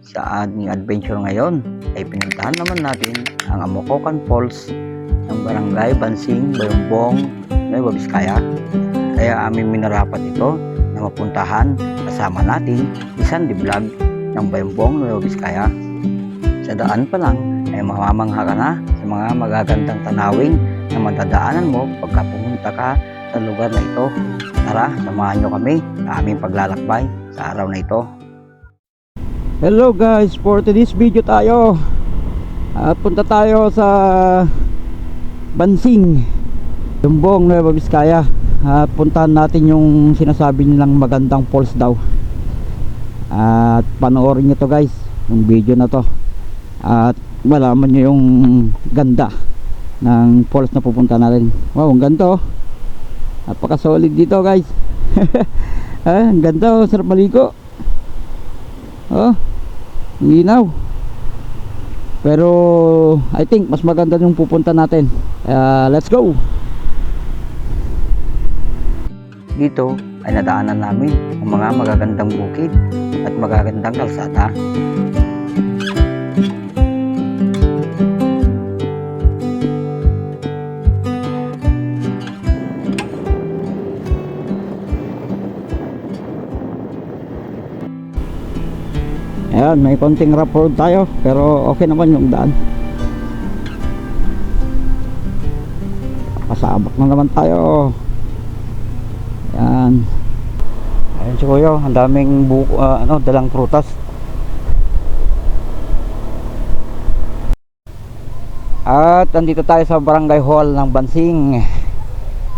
Sa ating adventure ngayon ay pinuntahan naman natin ang Amokokan Falls ng Barangay Bansing, Bayumbong, Nueva Vizcaya. Kaya aming minarapat ito na mapuntahan kasama natin si Sandy Vlog ng Bayumbong, Nueva Vizcaya. Sa daan pa lang ay mamamangha ka na sa mga magagandang tanawin na madadaanan mo pagka pumunta ka sa lugar na ito. Tara, samahan nyo kami sa aming paglalakbay sa araw na ito. Hello guys, for today's video tayo at punta tayo sa Bansing Lumbong, Nueva Vizcaya. At puntahan natin yung sinasabi nilang magandang falls daw. At panoorin nyo to guys yung video na to. At malaman nyo yung ganda ng falls na pupunta natin. Wow, ang ganda oh. Napaka solid dito guys. Ah, ang ganda oh, sarap maligo oh linaw pero I think mas maganda yung pupunta natin. Uh, let's go. Dito ay nadaanan namin ang mga magagandang bukid at magagandang kalsada Ayan, may konting rough road tayo pero okay naman yung daan. Pasabak na naman tayo. Ayan. Ayan si Kuya, ang daming buko, ah, ano, dalang prutas. At andito tayo sa barangay hall ng Bansing.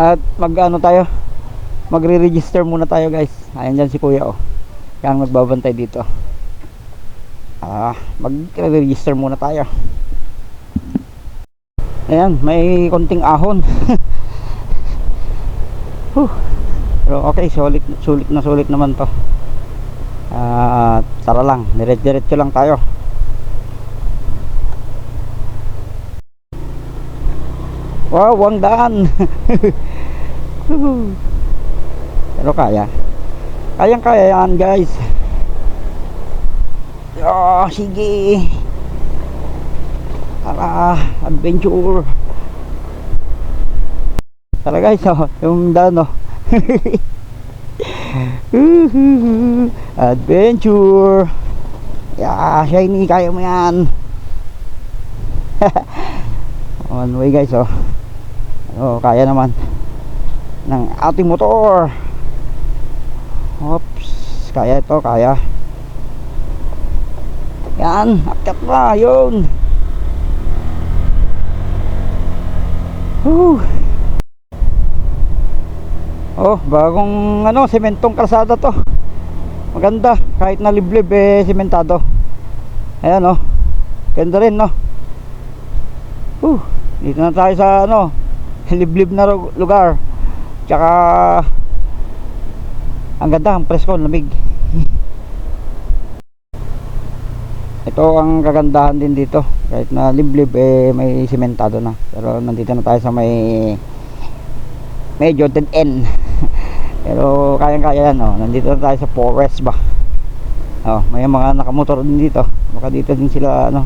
At mag ano tayo? Magre-register muna tayo guys. Ayan dyan si Kuya oh. Yan magbabantay dito ah, mag-register muna tayo. Ayan may konting ahon. Huh. pero okay sulit, sulit na sulit naman to. Ah, tara lang diret diretso lang tayo. Wow ang daan. Pero kaya. Kayang kaya yan guys Oh, sige. Tara, adventure. Tara guys, oh, yung daan oh. adventure. Yeah, shiny, kaya mo yan. One way guys, oh. Oh, kaya naman ng ating motor. Oops, kaya ito, kaya. Yan, akyat na, yun. Whew. Oh, bagong ano, sementong kalsada to. Maganda, kahit na liblib eh sementado. Ayan oh. Ganda rin no. Uh, dito na tayo sa ano, liblib na lugar. Tsaka ang ganda, ang presko, lamig. Ito ang kagandahan din dito. Kahit na liblib eh may simentado na. Pero nandito na tayo sa may medyo dead end. Pero kayang kaya yan oh. nandito na tayo sa forest ba? Oh, may mga nakamotor din dito. Baka dito din sila ano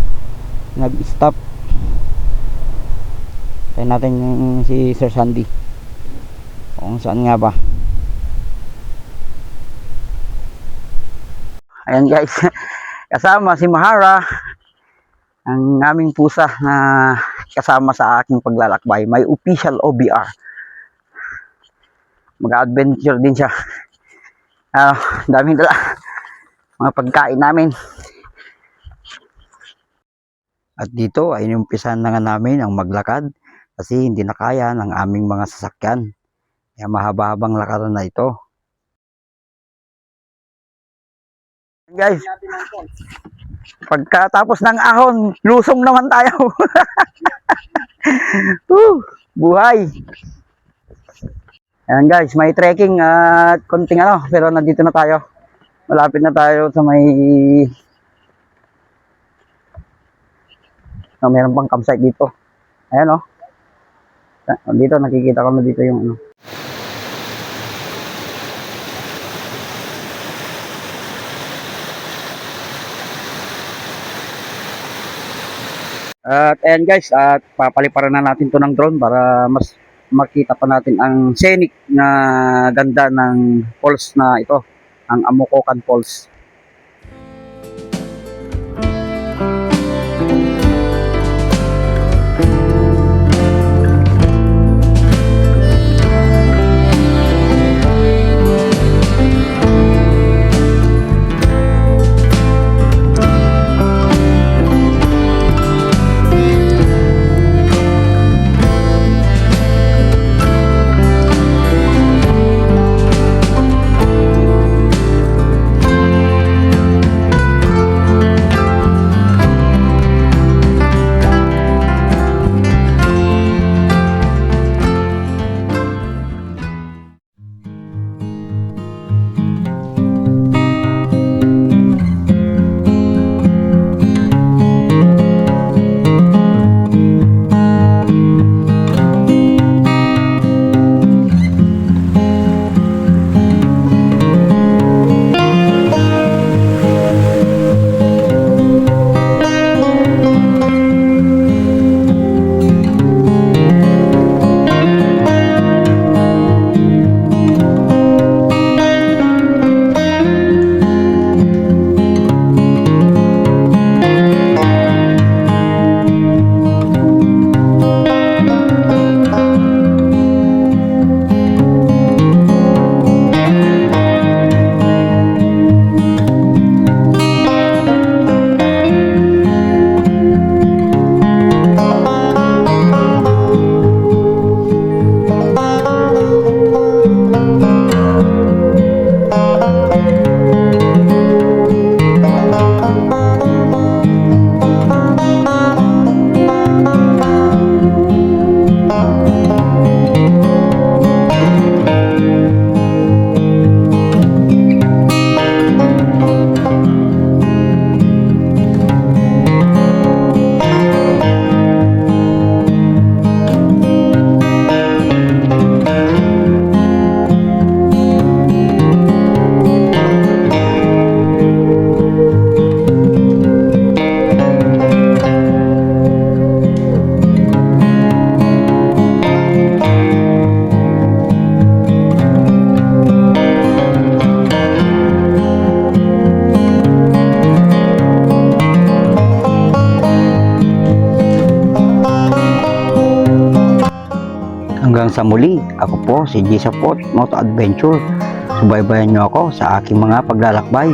nag stop tayo natin si Sir Sandy. Kung saan nga ba. Ayan guys kasama si Mahara ang aming pusa na kasama sa aking paglalakbay. May official OBR mag-adventure din siya. Ah daming dala. Mga pagkain namin. At dito ay inumpisan na nga namin ang maglakad kasi hindi na kaya ng aming mga sasakyan. Kaya mahaba-habang lakaran na ito guys Pagkatapos ng ahon, lusong naman tayo. Woo, buhay. Ayan guys, may trekking at konting ano, pero nandito na tayo. Malapit na tayo sa may oh, meron pang campsite dito. Ayan oh. Dito nakikita ko na dito yung ano. At ayan guys, at papaliparan na natin to ng drone para mas makita pa natin ang scenic na ganda ng falls na ito, ang Amokokan Falls. Hanggang sa muli, ako po si Jisa Pot Moto Adventure. Subaybayan niyo ako sa aking mga paglalakbay.